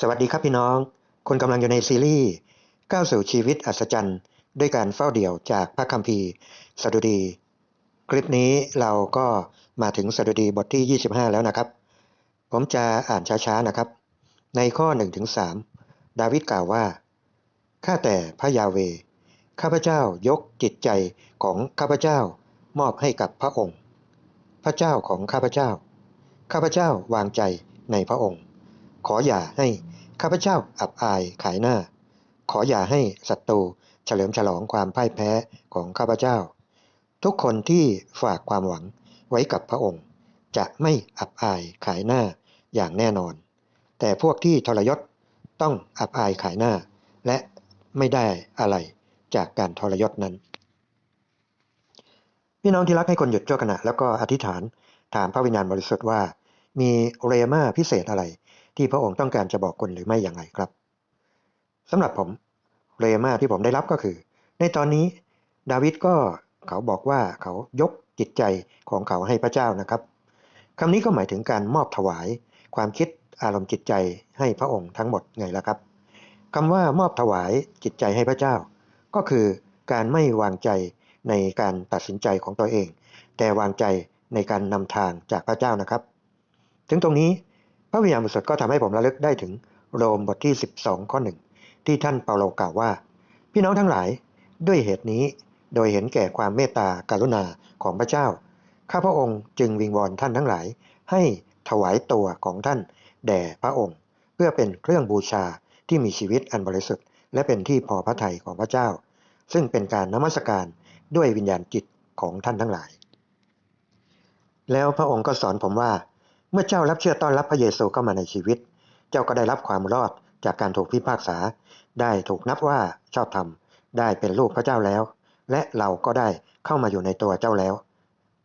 สวัสดีครับพี่น้องคุณกำลังอยู่ในซีรีส์ก้าวสู่ชีวิตอัศจรรย์ ด้วยการเฝ้าเดี่ยวจากพระคัมภีร์สดุดี คลิปนี้เราก็มาถึงสดุดีบทที่ 25 แล้วนะครับ ผมจะอ่านช้าๆนะครับ ในข้อ 1-3 ดาวิดกล่าวว่า ข้าแต่พระยาเว ข้าพเจ้ายกจิตใจของข้าพเจ้ามอบให้กับพระองค์ พระเจ้าของข้าพเจ้า ข้าพเจ้าวางใจในพระองค์ ขออย่าให้ข้าพเจ้าอับอายขายหน้า ขออย่าให้ศัตรูเฉลิมฉลองความพ่ายแพ้ของข้าพเจ้า ทุกคนที่ฝากความหวังไว้กับพระองค์ จะไม่อับอายขายหน้าอย่างแน่นอน แต่พวกที่ทรยศต้องอับอายขายหน้า และไม่ได้อะไรจากการทรยศนั้น พี่น้องที่รักให้คนหยุดชั่วขณะแล้วก็อธิษฐานถามพระวิญญาณบริสุทธิ์ว่า มีเรมาพิเศษอะไร ที่พระองค์ต้องการจะบอกคนหรือไม่อย่างไรครับสำหรับผมเรมาที่ผมได้รับก็คือ ในตอนนี้ดาวิดก็เขาบอกว่าเขายกจิตใจของเขาให้พระเจ้านะครับคำนี้ก็หมายถึงการมอบถวายความคิดอารมณ์จิตใจให้พระองค์ทั้งหมดไงล่ะครับคำว่ามอบถวายจิตใจให้พระเจ้า ก็คือการไม่วางใจในการตัดสินใจของตัวเอง แต่วางใจในการนำทางจากพระเจ้านะครับ ถึงตรงนี้ ระวิญญาณบริสุทธิ์ก็ทำให้ผมระลึกได้ถึงโรมบทที่ 12 ข้อหนึ่งที่ท่านเปาโลกล่าวว่า พี่น้องทั้งหลายด้วยเหตุนี้โดยเห็นแก่ความเมตตากรุณาของพระเจ้า ข้าพระองค์จึงวิงวอนท่านทั้งหลาย ให้ถวายตัวของท่านแด่พระองค์ เพื่อเป็นเครื่องบูชาที่มีชีวิตอันบริสุทธิ์ และเป็นที่พอพระทัยของพระเจ้า ซึ่งเป็นการนมัสการด้วยวิญญาณจิตของท่านทั้งหลาย แล้วพระองค์ก็สอนผมว่า เมื่อเจ้ารับเชื่อต้อนรับพระเยซูเข้ามาในชีวิต เจ้าก็ได้รับความรอดจากการถูกพิพากษา ได้ถูกนับว่าชอบธรรม ได้เป็นลูกพระเจ้าแล้ว และเราก็ได้เข้ามาอยู่ในตัวเจ้าแล้ว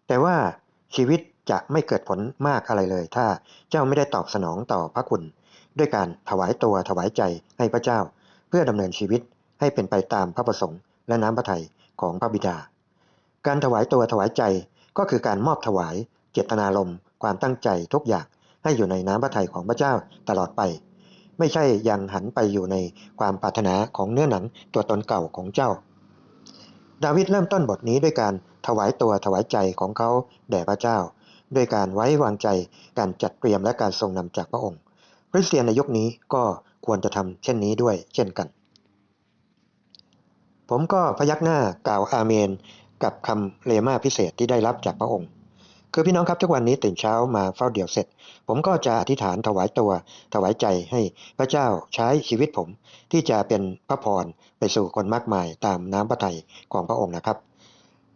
แต่ว่าชีวิตจะไม่เกิดผลมากอะไรเลย ถ้าเจ้าไม่ได้ตอบสนองต่อพระคุณ ด้วยการถวายตัวถวายใจให้พระเจ้า เพื่อดำเนินชีวิตให้เป็นไปตามพระประสงค์ และน้ำพระทัยของพระบิดา การถวายตัวถวายใจก็คือการมอบถวายเจตนารมณ์ ความตั้งใจทุกอย่างให้อยู่ในน้ำพระทัยของพระเจ้าตลอดไป ไม่ใช่ยังหันไปอยู่ในความปรารถนาของเนื้อหนังตัวตนเก่าของเจ้า ดาวิดเริ่มต้นบทนี้ด้วยการถวายตัวถวายใจของเขาแด่พระเจ้า ด้วยการไว้วางใจการจัดเตรียมและการทรงนำจากพระองค์คริสเตียนในยุคนี้ก็ควรจะทำเช่นนี้ด้วยเช่นกัน ผมก็พยักหน้ากล่าวอาเมน กับคำเลมาพิเศษที่ได้รับจากพระองค์ คือพี่น้องครับทุกวันนี้ตื่นเช้ามาเฝ้าเดี่ยวเสร็จ ผมก็จะอธิษฐานถวายตัว ถวายใจให้พระเจ้าใช้ชีวิตผม ที่จะเป็นพระพรไปสู่คนมากมายตามน้ำพระทัยของพระองค์นะครับ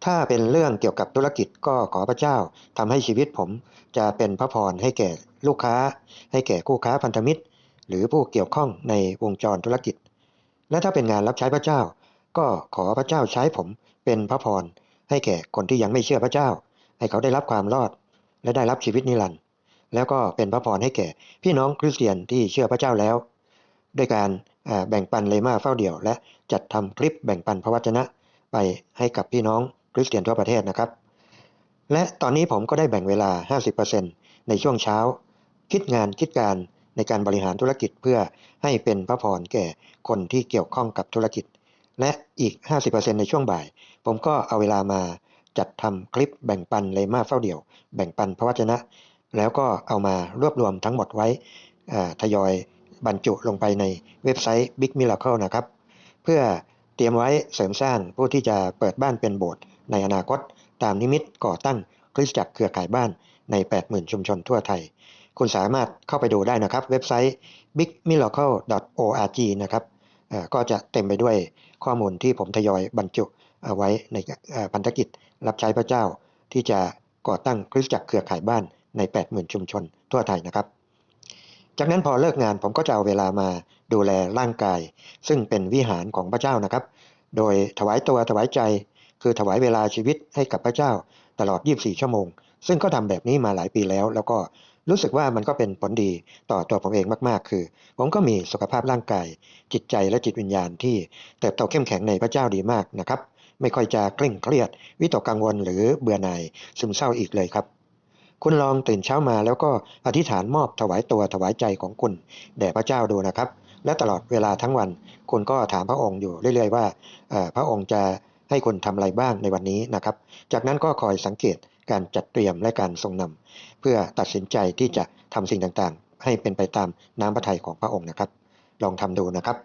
ถ้าเป็นเรื่องเกี่ยวกับธุรกิจก็ขอพระเจ้าทำให้ชีวิตผม จะเป็นพระพรให้แก่ลูกค้า ให้แก่คู่ค้าพันธมิตร หรือผู้เกี่ยวข้องในวงจรธุรกิจ และถ้าเป็นงานรับใช้พระเจ้า ก็ขอพระเจ้าใช้ผมเป็นพระพรให้แก่คนที่ยังไม่เชื่อพระเจ้า ให้เขาได้รับความรอด และได้รับชีวิตนิรันดร์แล้วก็เป็นพระพรให้แก่ พี่น้องคริสเตียนที่เชื่อพระเจ้าแล้ว ด้วยการแบ่งปันเลมาเฝ้าเดี่ยว และจัดทำคลิปแบ่งปันพระวจนะไปให้กับพี่น้องคริสเตียนทั่วประเทศนะครับ และตอนนี้ผมก็ได้แบ่งเวลา 50%ในช่วงเช้า คิดงานคิดการในการบริหารธุรกิจเพื่อให้เป็นพระพรแก่คนที่เกี่ยวข้องกับธุรกิจ และอีก 50%ในช่วงบ่าย ผมก็เอาเวลามา จัดทำคลิปแบ่งปันเลมาเฝ้าเดี่ยว แบ่งปันพระวจนะ แล้วก็เอามารวบรวมทั้งหมดไว้ทยอยบรรจุลงไปในเว็บไซต์ Big Miracle นะครับ เพื่อเตรียมไว้เสริมสร้างผู้ที่จะเปิดบ้านเป็นโบสถ์ในอนาคต ตามนิมิตก่อตั้งคริสตจักรเครือข่ายบ้านใน 80,000 ชุมชนทั่วไทย คุณสามารถเข้าไปดูได้นะครับ เว็บไซต์ bigmiracle.org นะครับก็จะเต็มไปด้วยข้อมูลที่ผมทยอยบรรจุเอาไว้ในพันธกิจ รับใช้พระเจ้าที่จะก่อตั้งคริสตจักรเครือข่ายบ้านใน 80,000 ชุมชนทั่วไทยนะครับ จากนั้นพอเลิกงานผมก็จะเอาเวลามาดูแลร่างกาย ซึ่งเป็นวิหารของพระเจ้านะครับ โดยถวายตัวถวายใจ คือถวายเวลาชีวิตให้กับพระเจ้าตลอด 24 ชั่วโมง ซึ่งก็ทำแบบนี้มาหลายปีแล้ว แล้วก็รู้สึกว่ามันก็เป็นผลดีต่อตัวผมเองมากๆ คือ ผมก็มีสุขภาพร่างกาย จิตใจและจิตวิญญาณที่เติบโตเข้มแข็งในพระเจ้าดีมากนะครับ ไม่ค่อยจะเคร่งเครียด วิตกกังวลหรือเบื่อหน่ายซึมเศร้าอีกเลยครับ คุณลองตื่นเช้ามาแล้วก็อธิษฐานมอบถวายตัวถวายใจของคุณแด่พระเจ้าดูนะครับ และตลอดเวลาทั้งวัน คุณก็ถามพระองค์อยู่เรื่อย ๆ ว่าพระองค์จะให้คุณทำอะไรบ้างในวันนี้นะครับ จากนั้นก็คอยสังเกตการจัดเตรียมและการทรงนำเพื่อตัดสินใจที่จะทำสิ่งต่างๆ ให้เป็นไปตามน้ำพระทัยของพระองค์นะครับ ลองทำดูนะครับ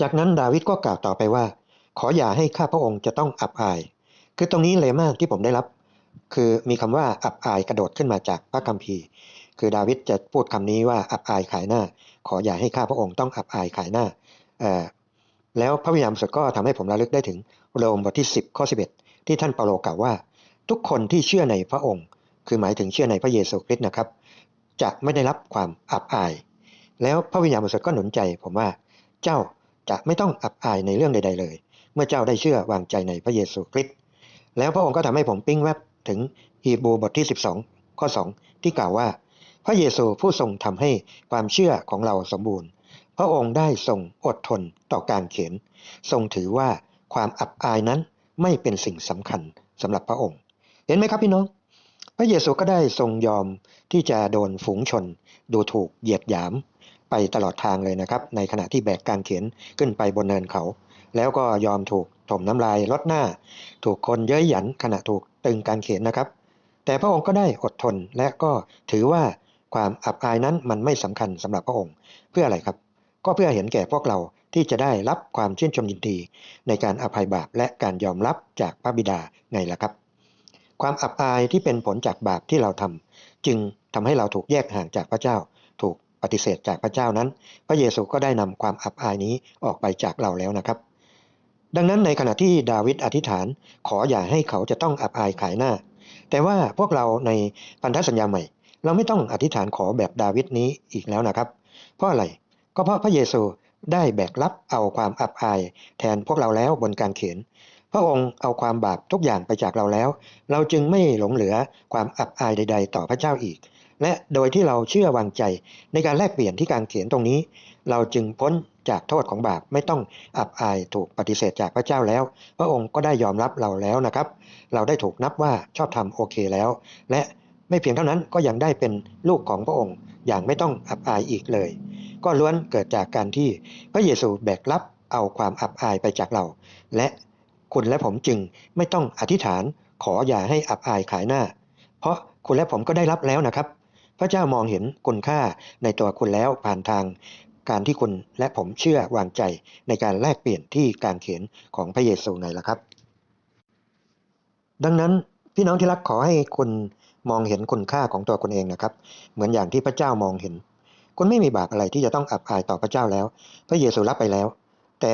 จากนั้นดาวิดก็กล่าวต่อไปว่า ขออย่าให้ข้าพระองค์จะต้องอับอาย คือตรงนี้เลยมากที่ผมได้รับ คือมีคำว่าอับอายกระโดดขึ้นมาจากพระคัมภีร์ คือดาวิดจะพูดคำนี้ว่าอับอายขายหน้า ขออย่าให้ข้าพระองค์ต้องอับอายขายหน้า แล้วพระวิญญาณบริสุทธิ์ก็ทำให้ผมระลึกได้ถึงโรมบทที่ 10 ข้อ 11 ที่ท่านเปาโลกล่าวว่า ทุกคนที่เชื่อในพระองค์ คือหมายถึงเชื่อในพระเยซูคริสต์นะครับ จะไม่ได้รับความอับอาย แล้วพระวิญญาณบริสุทธิ์ก็หนุนใจผมว่าเจ้าจะไม่ต้องอับอายในเรื่องใด ๆ เลย เมื่อเจ้าได้เชื่อวางใจในพระเยซูคริสต์แล้วพระองค์ก็ทำให้ผมปิ้งแวบถึงฮีบรูบทที่ 12 ข้อ 2 ที่กล่าวว่า พระเยซูผู้ทรงทำให้ความเชื่อของเราสมบูรณ์ พระองค์ได้ทรงอดทนต่อการเขียน ทรงถือว่าความอับอายนั้นไม่เป็นสิ่งสำคัญสำหรับพระองค์ เห็นไหมครับพี่น้อง พระเยซูก็ได้ทรงยอมที่จะโดนฝูงชน ดูถูกเหยียดหยาม ไปตลอดทางเลยนะครับ ในขณะที่แบกการเขียนขึ้นไปบนเนินเขา แล้วก็ยอมถูกถมน้ำลายลดหน้า ถูกคนเย้ยหยันขณะถูกตึงการเขียนนะครับ แต่พระองค์ก็ได้อดทนและก็ถือว่าความอับอายนั้นมันไม่สำคัญสำหรับพระองค์ เพื่ออะไรครับ ก็เพื่อเห็นแก่พวกเราที่จะได้รับความชื่นชมยินดี ในการอภัยบาปและการยอมรับจากพระบิดาไงล่ะครับ ความอับอายที่เป็นผลจากบาปที่เราทำจึงทำให้เราถูกแยกห่างจากพระเจ้า ถูกปฏิเสธจากพระเจ้านั้น พระเยซูก็ได้นำความอับอายนี้ออกไปจากเราแล้วนะครับ ดังนั้นในขณะที่ดาวิดอธิษฐาน ขออย่าให้เขาจะต้องอับอายขายหน้า แต่ว่าพวกเราในพันธสัญญาใหม่ เราไม่ต้องอธิษฐานขอแบบดาวิดนี้อีกแล้วนะครับ เพราะอะไรก็เพราะพระเยซูได้แบกรับเอาความอับอาย แทนพวกเราแล้วบนการเขียนพระองค์เอาความบาปทุกอย่างไปจากเราแล้ว เราจึงไม่หลงเหลือความอับอายใด ๆ ต่อพระเจ้าอีก และโดยที่เราเชื่อวางใจในการแลกเปลี่ยนที่การเขียนตรงนี้ เราจึงพ้นจากโทษของบาปไม่ต้องอับอายถูกปฏิเสธจากพระเจ้าแล้ว พระองค์ก็ได้ยอมรับเราแล้วนะครับ เราได้ถูกนับว่าชอบธรรมโอเคแล้ว และไม่เพียงเท่านั้นก็ยังได้เป็นลูกของพระองค์อย่างไม่ต้องอับอายอีกเลย ก็ล้วนเกิดจากการที่พระเยซูแบกรับเอาความอับอายไปจากเรา และคุณและผมจึงไม่ต้องอธิษฐานขออย่าให้อับอายขายหน้า เพราะคุณและผมก็ได้รับแล้วนะครับ พระเจ้ามองเห็นคุณค่าในตัวคุณแล้วผ่านทาง การที่คุณและผมเชื่อวางใจในการแลกเปลี่ยนที่การเขียนของพระเยซูในล่ะครับ ดังนั้นพี่น้องที่รักขอให้คุณมองเห็นคุณค่าของตัวคุณเองนะครับ เหมือนอย่างที่พระเจ้ามองเห็น คุณไม่มีบาปอะไรที่จะต้องอับอายต่อพระเจ้าแล้ว พระเยซูรับไปแล้ว แต่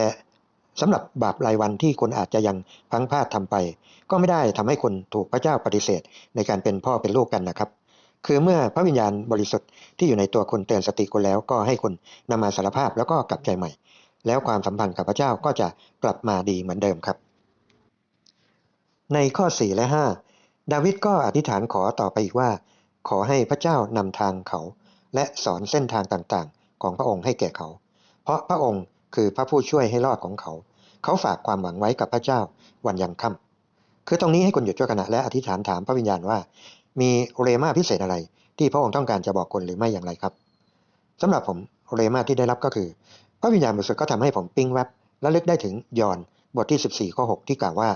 สำหรับบาปรายวันที่คุณอาจจะยังพังพลาดทำไป ก็ไม่ได้ทำให้คุณถูกพระเจ้าปฏิเสธในการเป็นพ่อเป็นลูกกันนะครับ คือเมื่อพระวิญญาณบริสุทธิ์ที่อยู่ในตัวคุณเตือนสติคุณแล้วก็ให้คุณนำมาสารภาพแล้วก็กลับใจใหม่ แล้วความสัมพันธ์กับพระเจ้าก็จะกลับมาดีเหมือนเดิมครับ ในข้อ 4 และ 5 ดาวิดก็อธิษฐานขอต่อไปอีกว่า ขอให้พระเจ้านำทางเขา และสอนเส้นทางต่างๆ ของพระองค์ให้แก่เขา เพราะพระองค์คือพระผู้ช่วยให้รอดของเขา เขาฝากความหวังไว้กับพระเจ้าวันยังค่ำคือตรงนี้ให้คุณหยุดชั่วขณะและอธิษฐานถามพระวิญญาณว่า มีเรมาพิเศษอะไร ที่พระองค์ต้องการจะบอกคนหรือไม่อย่างไรครับสำหรับผมเรมาที่ได้รับก็คือ พระวิญญาณบริสุทธิ์ก็ทำให้ผมปิ้งแวบและลึกได้ถึงยอนบทที่ 14ข้อ6ที่กล่าวว่า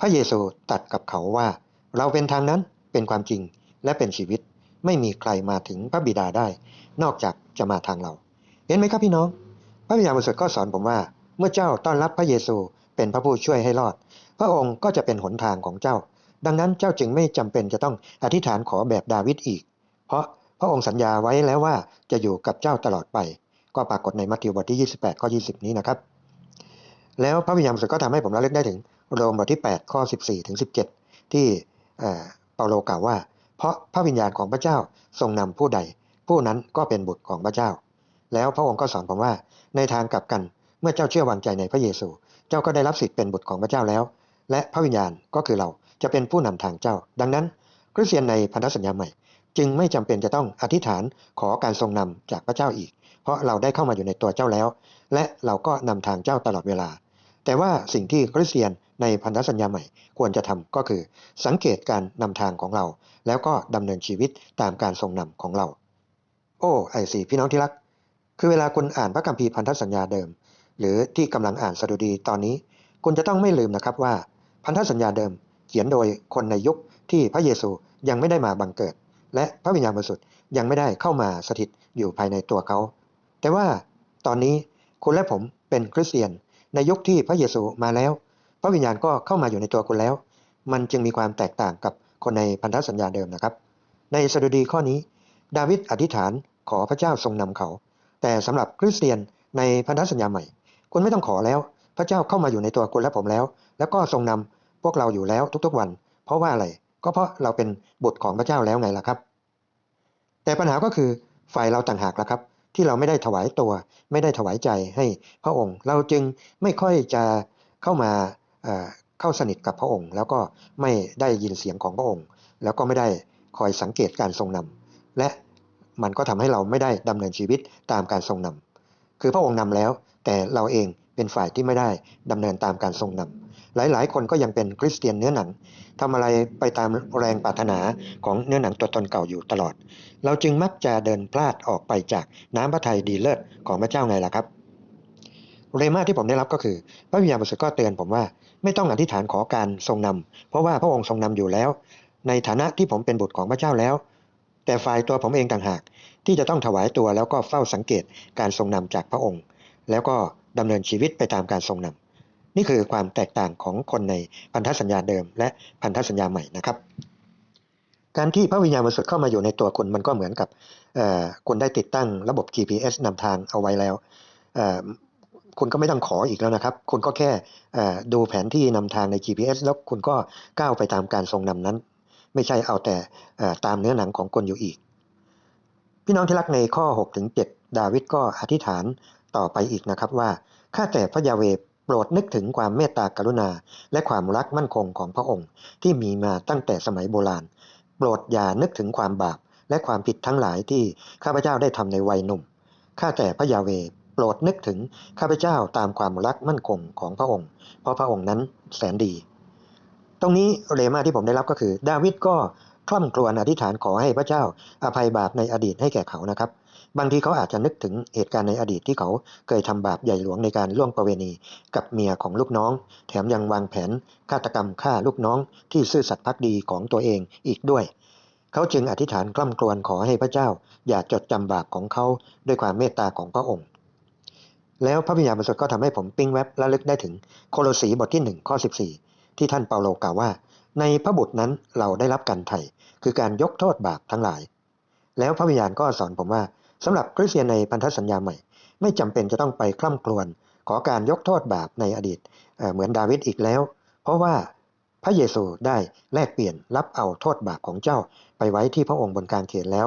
พระเยซูตัดกับเขาว่า เราเป็นทางนั้นเป็นความจริงและเป็นชีวิต ไม่มีใครมาถึงพระบิดาได้ นอกจากจะมาทางเรา เห็นไหมครับพี่น้อง พระวิญญาณบริสุทธิ์ก็สอนผมว่า เมื่อเจ้าต้อนรับพระเยซูเป็นพระผู้ช่วยให้รอด พระองค์ก็จะเป็นหนทางของเจ้า ดังนั้นเจ้าจึงไม่จำเป็นจะต้องอธิษฐานขอแบบดาวิดอีก เพราะพระองค์สัญญาไว้แล้วว่าจะอยู่กับเจ้าตลอดไป ก็ปรากฏในมัทธิวบทที่ 28 ข้อ 20 นี้นะครับ แล้วพระวิญญาณบริสุทธิ์ก็ทำให้ผมระลึกได้ถึงโรมบทที่ 8 ข้อ 14 ถึง 17 ที่เอ่เปาโลกล่าวว่า เพราะพระวิญญาณของพระเจ้าทรงนำผู้ใด ผู้นั้นก็เป็นบุตรของพระเจ้า แล้วพระองค์ก็สอนผมว่าในทางกลับกันเมื่อเจ้าเชื่อวางใจในพระเยซู เจ้าก็ได้รับสิทธิ์เป็นบุตรของพระเจ้าแล้ว และพระวิญญาณก็คือเรา จะเป็นผู้นำทางเจ้า ดังนั้นคริสเตียนในพันธสัญญาใหม่ จึงไม่จำเป็นจะต้องอธิษฐานขอการทรงนำจากพระเจ้าอีก เพราะเราได้เข้ามาอยู่ในตัวเจ้าแล้ว และเราก็นำทางเจ้าตลอดเวลา แต่ว่าสิ่งที่คริสเตียนในพันธสัญญาใหม่ควรจะทำก็คือ สังเกตการนำทางของเรา แล้วก็ดำเนินชีวิตตามการทรงนำของเรา โอ้ไอสีพี่น้องที่รัก คือเวลาคุณอ่านพระคัมภีร์พันธสัญญาเดิม หรือที่กำลังอ่านสดุดีตอนนี้ คุณจะต้องไม่ลืมนะครับว่าพันธสัญญาเดิม ขียนโดยคนในยุคที่พระเยซูยังไม่ได้มาบังเกิด และพระวิญญาณบริสุทธิ์ยังไม่ได้เข้ามาสถิตอยู่ภายในตัวเขา แต่ว่าตอนนี้คุณและผมเป็นคริสเตียน ในยุคที่พระเยซูมาแล้ว พระวิญญาณก็เข้ามาอยู่ในตัวคุณแล้ว มันจึงมีความแตกต่างกับคนในพันธสัญญาเดิมนะครับ ในสดุดีข้อนี้ ดาวิดอธิษฐานขอพระเจ้าทรงนำเขา แต่สำหรับคริสเตียนในพันธสัญญาใหม่ คุณไม่ต้องขอแล้ว พระเจ้าเข้ามาอยู่ในตัวคุณและผมแล้ว แล้วก็ทรงนำ พวกเราอยู่แล้วทุกๆวัน เพราะว่าอะไรก็เพราะเราเป็นบุตรของพระเจ้าแล้วไงล่ะครับ แต่ปัญหาก็คือฝ่ายเราต่างหากล่ะครับ ที่เราไม่ได้ถวายตัว ไม่ได้ถวายใจให้พระองค์ เราจึงไม่ค่อยจะเข้ามาเเข้าสนิทกับพระองค์ แล้วก็ไม่ได้ยินเสียงของพระองค์ แล้วก็ไม่ได้คอยสังเกตการทรงนำและมันก็ทำให้เราไม่ได้ดำเนินชีวิตตามการทรงนำคือพระองค์นำแล้ว แต่เราเองเป็นฝ่ายที่ไม่ได้ดำเนินตามการทรงนำ หลายๆ คนก็ยังเป็นคริสเตียนเนื้อหนังทำอะไรไปตามแรงปรารถนาของเนื้อหนังตัวตนเก่าอยู่ตลอด เราจึงมักจะเดินพลาดออกไปจากน้ำพระทัยดีเลิศของพระเจ้าไงล่ะครับเรมาที่ผมได้รับก็คือ พระวิญญาณบริสุทธิ์ก็เตือนผมว่าไม่ต้องอธิษฐานขอการทรงนำเพราะว่าพระองค์ทรงนำอยู่แล้ว ในฐานะที่ผมเป็นบุตรของพระเจ้าแล้ว แต่ฝ่ายตัวผมเองต่างหาก ที่จะต้องถวายตัวแล้วก็เฝ้าสังเกตการทรงนำจากพระองค์ แล้วก็ดำเนินชีวิตไปตามการทรงนำ นี่คือความแตกต่างของคนในพันธสัญญาเดิม และพันธสัญญาใหม่นะครับ การที่พระวิญญาณบริสุทธิ์เข้ามาอยู่ในตัวคุณมันก็เหมือนกับคุณได้ติดตั้งระบบ GPS นำทางเอาไว้แล้วคุณก็ไม่ต้องขออีกแล้วนะครับ คุณก็แค่ดูแผนที่นำทางใน GPS แล้วคุณก็ก้าวไปตามการทรงนำนั้น ไม่ใช่เอาแต่ตามเนื้อหนังของคนอยู่อีก พี่น้องที่รักในข้อ6ถึง7ดาวิดก็อธิษฐานต่อไปอีกนะครับว่า ข้าแต่พระยาเว โปรดนึกถึงความเมตตากรุณา และความรักมั่นคงของพระองค์ ที่มีมาตั้งแต่สมัยโบราณ โปรดอย่านึกถึงความบาป และความผิดทั้งหลายที่ข้าพเจ้าได้ทำในวัยหนุ่ม ข้าแต่พระยาเวโปรดนึกถึงข้าพเจ้าตามความรักมั่นคงของพระองค์ เพราะพระองค์นั้นแสนดี ตรงนี้เรมาที่ผมได้รับก็คือ ดาวิดก็คล่ำครวญอธิษฐานขอให้พระเจ้าอภัยบาปในอดีตให้แก่เขานะครับ บางทีเขาอาจจะนึกถึงเหตุการณ์ในอดีตที่เขาเคยทำบาปใหญ่หลวงในการล่วงประเวณี กับเมียของลูกน้อง แถมยังวางแผนฆาตกรรมฆ่าลูกน้องที่ซื่อสัตย์พักดีของตัวเองอีกด้วย เขาจึงอธิษฐานกล้ำกลวนขอให้พระเจ้า อย่าจดจำบาปของเขาด้วยความเมตตาของพระองค์ แล้วพระวิญญาณบริสุทธิ์ก็ทำให้ผมปิ้งแว็บและลึกได้ถึงโคโลสีบทที่1ข้อ14 ที่ท่านเปาโลกล่าวว่า ในพระบุตรนั้นเราได้รับการไถ่คือการยกโทษบาปทั้งหลาย แล้วพระวิญญาณก็สอนผมว่า สำหรับคริสเตียนในพันธสัญญาใหม่ ไม่จำเป็นจะต้องไปคล่ำครวญขอการยกโทษบาปในอดีตเเหมือนดาวิดอีกแล้ว เพราะว่าพระเยซูได้แลกเปลี่ยนรับเอาโทษบาปของเจ้าไปไว้ที่พระองค์บนกางเขียนแล้ว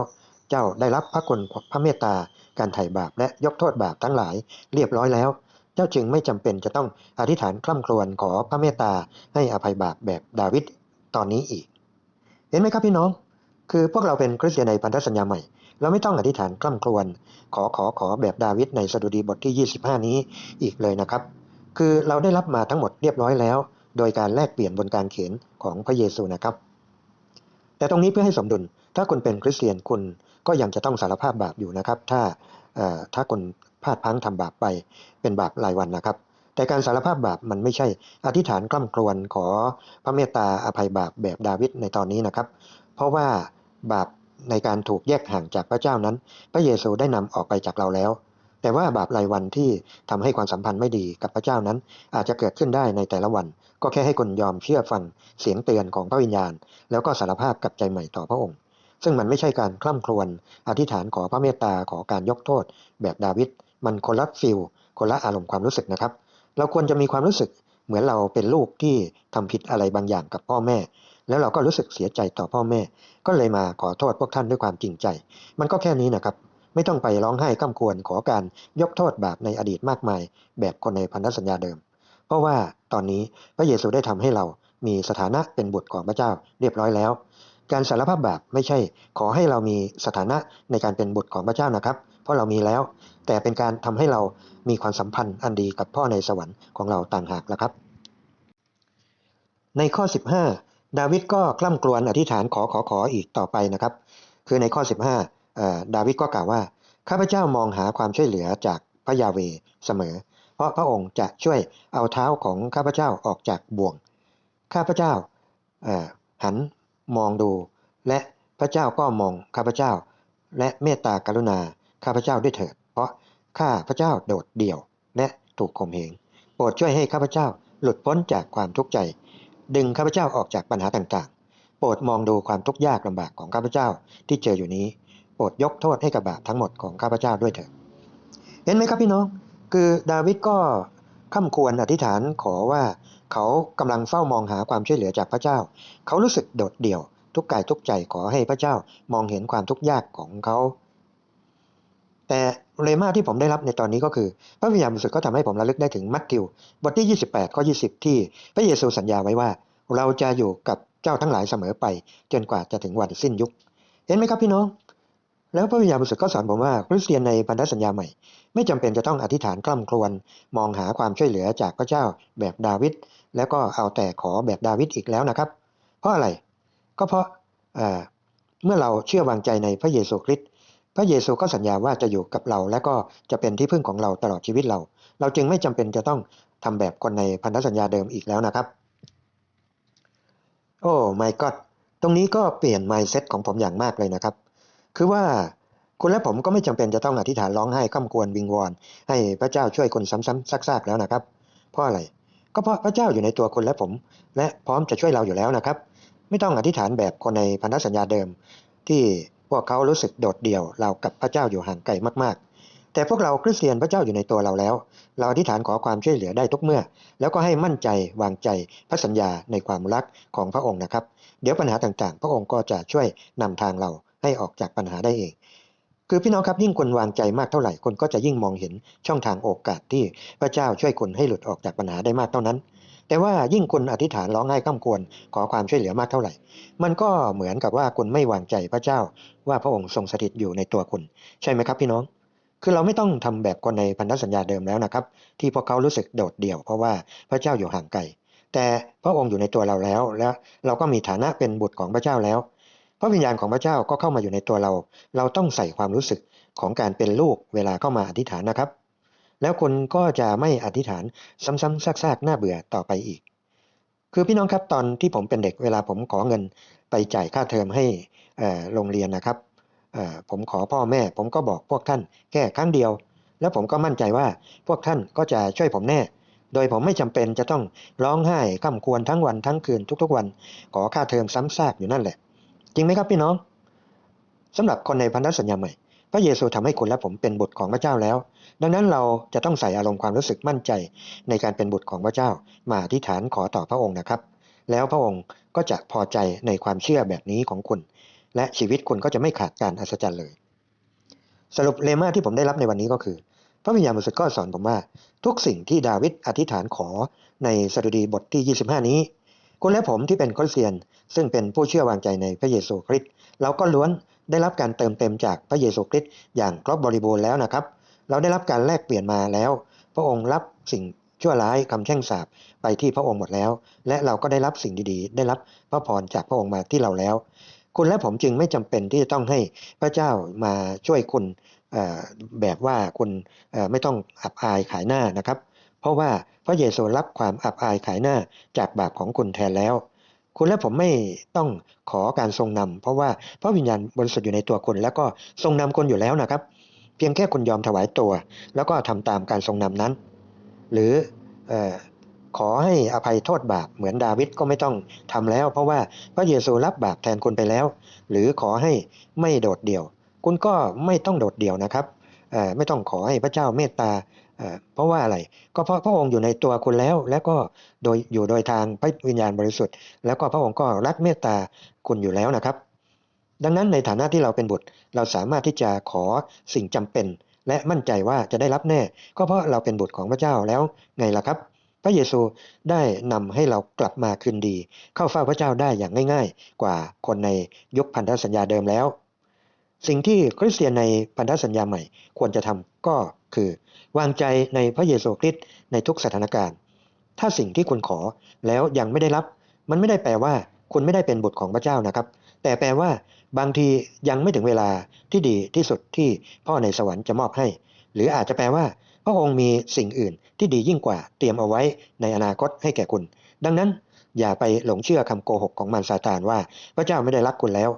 เจ้าได้รับพระคุณพระเมตตาการไถ่บาปและยกโทษบาปทั้งหลายเรียบร้อยแล้ว เจ้าจึงไม่จำเป็นจะต้องอธิษฐานคล่ำครวญขอพระเมตตาให้อภัยบาปแบบดาวิดตอนนี้อีก เห็นไหมครับพี่น้อง คือพวกเราเป็นคริสเตียนในพันธสัญญาใหม่ เราไม่ต้องอธิษฐานกล้ำกลวน ขอขอขอแบบดาวิดในสดุดีบทที่ 25 นี้อีกเลยนะครับ คือเราได้รับมาทั้งหมดเรียบร้อยแล้ว โดยการแลกเปลี่ยนบนการเขียนของพระเยซูนะครับ แต่ตรงนี้เพื่อให้สมดุล ถ้าคุณเป็นคริสเตียนคุณก็ยังจะต้องสารภาพบาปอยู่นะครับ ถ้าถ้าคุณพลาดพังทำบาปไปเป็นบาปรายวันนะครับ แต่การสารภาพบาปมันไม่ใช่ อธิษฐานกล้ำกลวนขอพระเมตตาอภัยบาปแบบดาวิดในตอนนี้นะครับ เพราะว่าบาป ในการถูกแยกห่างจากพระเจ้านั้น พระเยซูได้นำออกไปจากเราแล้ว แต่ว่าบาปรายวันที่ทำให้ความสัมพันธ์ไม่ดีกับพระเจ้านั้น อาจจะเกิดขึ้นได้ในแต่ละวัน ก็แค่ให้คนยอมเชื่อฟังเสียงเตือนของพระวิญญาณ แล้วก็สารภาพกับใจใหม่ต่อพระองค์ ซึ่งมันไม่ใช่การคล่ำครวญอธิษฐานขอพระเมตตาขอการยกโทษ แบบดาวิดมันคนละฟิลคนละอารมณ์ความรู้สึกนะครับ เราควรจะมีความรู้สึกเหมือนเราเป็นลูกที่ทำผิดอะไรบางอย่างกับพ่อแม่ แล้วเราก็รู้สึกเสียใจต่อพ่อแม่ ก็เลยมาขอโทษพวกท่านด้วยความจริงใจ มันก็แค่นี้นะครับ ไม่ต้องไปร้องไห้ก้ำควรขอการยกโทษบาปในอดีตมากมาย แบบคนในพันธสัญญาเดิม เพราะว่าตอนนี้พระเยซูได้ทำให้เรามีสถานะเป็นบุตรของพระเจ้าเรียบร้อยแล้ว การสารภาพบาปไม่ใช่ ขอให้เรามีสถานะในการเป็นบุตรของพระเจ้านะครับ เพราะเรามีแล้ว แต่เป็นการทำให้เรามีความสัมพันธ์อันดีกับพ่อในสวรรค์ของเราต่างหากละครับ ในข้อ 15 ดาวิดก็กล้ำกลวนอธิษฐานขอขอขออีกต่อไปนะครับ คือในข้อ 15 ดาวิดก็กล่าวว่าข้าพเจ้ามองหาความช่วยเหลือจากพระยาเวเสมอ เพราะพระองค์จะช่วยเอาเท้าของข้าพเจ้าออกจากบ่วง ข้าพเจ้าหันมองดู และพระเจ้าก็มองข้าพเจ้า และเมตตากรุณาข้าพเจ้าด้วยเถิด เพราะข้าพระเจ้าโดดเดี่ยวและถูกข่มเหงโปรดช่วยให้ข้าพเจ้าหลุดพ้นจากความทุกข์ใจ ดึงข้าพเจ้าออกจากปัญหาต่างๆ โปรดมองดูความทุกข์ยากลำบากของข้าพเจ้าที่เจออยู่นี้ โปรดยกโทษให้กับบาปทั้งหมดของข้าพเจ้าด้วยเถิดเห็นไหมครับพี่น้อง คือดาวิดก็ข้าควรอธิษฐานขอว่าเขากำลังเฝ้ามองหาความช่วยเหลือจากพระเจ้า เขารู้สึกโดดเดี่ยว ทุกกายทุกใจขอให้พระเจ้ามองเห็นความทุกข์ยากของเขา แต่ เลมาที่ผมได้รับในตอนนี้ก็คือ พระวิญญาณบริสุทธิ์ก็ทำให้ผมระลึกได้ถึงมัทธิว บทที่ 28 ข้อ 20 ที่พระเยซูสัญญาไว้ว่า เราจะอยู่กับเจ้าทั้งหลายเสมอไป จนกว่าจะถึงวันสิ้นยุค เห็นไหมครับพี่น้อง แล้วพระวิญญาณบริสุทธิ์ก็สอนผมว่าคริสเตียนในพันธสัญญาใหม่ ไม่จำเป็นจะต้องอธิษฐานกล้ำกลวนมองหาความช่วยเหลือจากพระเจ้าแบบดาวิดแล้วก็เอาแต่ขอแบบดาวิดอีกแล้วนะครับ เพราะอะไรก็เพราะเอ่อเมื่อเราเชื่อวางใจในพระเยซูคริสต์ พระเยซูก็สัญญาว่าจะอยู่กับเรา และก็จะเป็นที่พึ่งของเราตลอดชีวิตเรา เราจึงไม่จำเป็นจะต้องทำแบบคนในพันธสัญญาเดิมอีกแล้วนะครับ โอ้ my god ตรงนี้ก็เปลี่ยน mindset ของผมอย่างมากเลยนะครับ คือว่าคุณและผมก็ไม่จำเป็นจะต้องอธิษฐานร้องไห้ข้ามกวนวิงวอน ให้พระเจ้าช่วยคนซ้ำๆซากๆแล้วนะครับ เพราะอะไร ก็เพราะพระเจ้าอยู่ในตัวคุณและผม และพร้อมจะช่วยเราอยู่แล้วนะครับ ไม่ต้องอธิษฐานแบบคนในพันธสัญญาเดิมที่ พวกเขารู้สึกโดดเดี่ยวเรากับพระเจ้าอยู่ห่างไกลมากๆ แต่พวกเราคริสเตียนพระเจ้าอยู่ในตัวเราแล้ว เราอธิษฐานขอความช่วยเหลือได้ทุกเมื่อ แล้วก็ให้มั่นใจวางใจพระสัญญาในความรักของพระองค์นะครับ เดี๋ยวปัญหาต่างๆ พระองค์ก็จะช่วยนำทางเราให้ออกจากปัญหาได้เอง คือพี่น้องครับยิ่งคุณวางใจมากเท่าไหร่คุณก็จะยิ่งมองเห็นช่องทางโอกาสที่พระเจ้าช่วยคุณให้หลุดออกจากปัญหาได้มากเท่านั้น แต่ว่ายิ่งคุณอธิษฐานร้องไห้ข้ามควรขอความช่วยเหลือมากเท่าไหร่ มันก็เหมือนกับว่าคุณไม่วางใจพระเจ้า ว่าพระองค์ทรงสถิตอยู่ในตัวคุณ ใช่ไหมครับพี่น้อง คือเราไม่ต้องทำแบบคนในพันธสัญญาเดิมแล้วนะครับ ที่พวกเขารู้สึกโดดเดี่ยวเพราะว่าพระเจ้าอยู่ห่างไกลแต่พระองค์อยู่ในตัวเราแล้ว แล้วเราก็มีฐานะเป็นบุตรของพระเจ้าแล้วพระวิญญาณของพระเจ้าก็เข้ามาอยู่ในตัวเรา เราต้องใส่ความรู้สึกของการเป็นลูกเวลาเข้ามาอธิษฐานนะครับ แล้วคุณก็จะไม่อธิษฐานซ้ำๆซากๆน่าเบื่อต่อไปอีก คือพี่น้องครับตอนที่ผมเป็นเด็กเวลาผมขอเงินไปจ่ายค่าเทอมให้โรงเรียนนะครับผมขอพ่อแม่ ผมก็บอกพวกท่านแค่ครั้งเดียว แล้วผมก็มั่นใจว่าพวกท่านก็จะช่วยผมแน่ โดยผมไม่จำเป็นจะต้องร้องไห้ก่ำควรทั้งวันทั้งคืนทุกๆวัน ขอค่าเทอมซ้ำซากอยู่นั่นแหละ จริงไหมครับพี่น้องสำหรับคนในพันธสัญญาใหม่ พระเยซูทำให้คุณและผมเป็นบุตรของพระเจ้าแล้ว ดังนั้นเราจะต้องใส่อารมณ์ความรู้สึกมั่นใจ ในการเป็นบุตรของพระเจ้า มาอธิษฐานขอต่อพระองค์นะครับ แล้วพระองค์ก็จะพอใจในความเชื่อแบบนี้ของคุณ และชีวิตคุณก็จะไม่ขาดการอัศจรรย์เลย สรุปเลมาที่ผมได้รับในวันนี้ก็คือ พระวิญญาณบริสุทธิ์ก็สอนผมว่า ทุกสิ่งที่ดาวิดอธิษฐานขอในสดุดีบทที่ 25 นี้คุณและผมที่เป็นคริสเตียน ซึ่งเป็นผู้เชื่อวางใจในพระเยซูคริสต์เราก็ล้วน ได้รับการเติมเต็มจากพระเยซูคริสต์อย่างครบบริบูรณ์แล้วนะครับ เราได้รับการแลกเปลี่ยนมาแล้ว พระองค์รับสิ่งชั่วร้ายคำแช่งสาปไปที่พระองค์หมดแล้ว และเราก็ได้รับสิ่งดีๆ ได้รับพระพรจากพระองค์มาที่เราแล้ว คุณและผมจึงไม่จำเป็นที่จะต้องให้พระเจ้ามาช่วยคุณแบบว่าคุณไม่ต้องอับอายขายหน้านะครับ เพราะว่าพระเยซูรับความอับอายขายหน้าจากบาปของคุณแทนแล้ว คุณและผมไม่ต้องขอการทรงนำเพราะว่าพระวิญญาณบริสุทธิ์อยู่ในตัวคุณแล้วก็ทรงนำคุณอยู่แล้วนะครับ เพียงแค่คุณยอมถวายตัว แล้วก็ทำตามการทรงนำนั้น หรืออขอให้อภัยโทษบาปเหมือนดาวิดก็ไม่ต้องทำแล้ว เพราะว่าพระเยซูรับบาปแทนคุณไปแล้ว หรือขอให้ไม่โดดเดี่ยว คุณก็ไม่ต้องโดดเดี่ยวนะครับไม่ต้องขอให้พระเจ้าเมตตา เพราะว่าอะไรก็เพราะพระองค์อยู่ในตัวคุณแล้ว และก็โดยอยู่โดยทางพระวิญญาณบริสุทธิ์ แล้วก็พระองค์ก็รักเมตตาคุณอยู่แล้วนะครับ ดังนั้นในฐานะที่เราเป็นบุตร เราสามารถที่จะขอสิ่งจำเป็น และมั่นใจว่าจะได้รับแน่ ก็เพราะเราเป็นบุตรของพระเจ้าแล้วไงล่ะครับ พระเยซูได้นำให้เรากลับมาคืนดี เข้าเฝ้าพระเจ้าได้อย่างง่าย ๆ กว่าคนในยุคพันธสัญญาเดิมแล้ว สิ่งที่คริสเตียนในพันธสัญญาใหม่ควรจะทำก็ คือ วางใจในพระเยซูคริสต์ในทุกสถานการณ์ ถ้าสิ่งที่คุณขอแล้วยังไม่ได้รับ มันไม่ได้แปลว่า คุณไม่ได้เป็นบุตรของพระเจ้านะครับ แต่แปลว่า บางทียังไม่ถึงเวลาที่ดีที่สุดที่พ่อในสวรรค์จะมอบให้ หรืออาจจะแปลว่า พระองค์มีสิ่งอื่นที่ดียิ่งกว่าเตรียมเอาไว้ในอนาคตให้แก่คุณ ดังนั้นอย่าไปหลงเชื่อคำโกหกของมารซาตานว่า พระเจ้าไม่ได้รักคุณแล้ว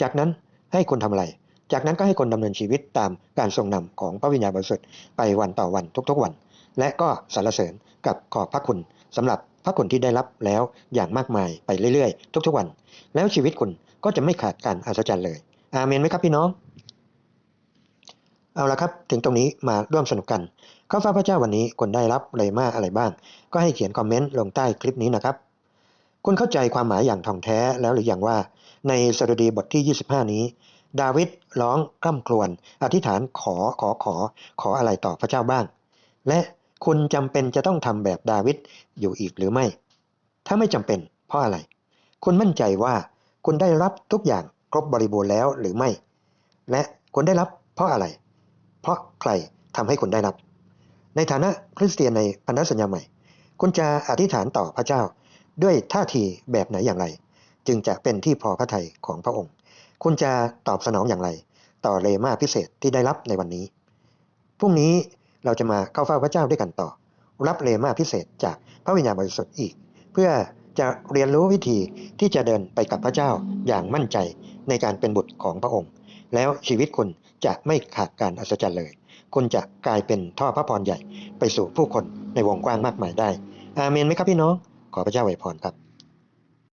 จากนั้นให้คุณทำอะไร จากนั้นก็ให้คนดำเนินชีวิตตามการทรงนำของพระวิญญาณบริสุทธิ์ไปวันต่อวันทุกๆวัน และก็สรรเสริญกับขอบพระคุณสำหรับพระคุณที่ได้รับแล้วอย่างมากมายไปเรื่อยๆ ทุกๆวัน แล้วชีวิตคุณก็จะไม่ขาดการอัศจรรย์เลย อาเมนไหมครับพี่น้อง เอาละครับ ถึงตรงนี้มาร่วมสนุกกัน ข้าฟ้าพระเจ้าวันนี้คุณได้รับเลยมากอะไรบ้าง ก็ให้เขียนคอมเมนต์ลงใต้คลิปนี้นะครับ คุณเข้าใจความหมายอย่างท่องแท้แล้วหรือยังว่า ในสดุดีบทที่ 25 นี้ ดาวิดร้องคร่ำครวญอธิษฐานขอขอขอขออะไรต่อพระเจ้าบ้าง และคุณจำเป็นจะต้องทำแบบดาวิดอยู่อีกหรือไม่ ถ้าไม่จำเป็นเพราะอะไร คุณมั่นใจว่าคุณได้รับทุกอย่างครบบริบูรณ์แล้วหรือไม่ และคุณได้รับเพราะอะไร เพราะใครทำให้คุณได้รับ ในฐานะคริสเตียนในพันธสัญญาใหม่ คุณจะอธิษฐานต่อพระเจ้า ด้วยท่าทีแบบไหนอย่างไร จึงจะเป็นที่พอพระทัยของพระองค์ คุณจะตอบสนองอย่างไร ต่อเลมาพิเศษที่ได้รับในวันนี้ พรุ่งนี้เราจะมาเข้าเฝ้าพระเจ้าด้วยกันต่อ รับเลมาพิเศษจากพระวิญญาณบริสุทธิ์อีก เพื่อจะเรียนรู้วิธีที่จะเดินไปกับพระเจ้าอย่างมั่นใจในการเป็นบุตรของพระองค์ แล้วชีวิตคุณจะไม่ขาดการอัศจรรย์เลย คุณจะกลายเป็นท่อพระพรใหญ่ ไปสู่ผู้คนในวงกว้างมากมายได้ อาเมนไหมครับพี่น้อง ขอพระเจ้าอวยพรครับ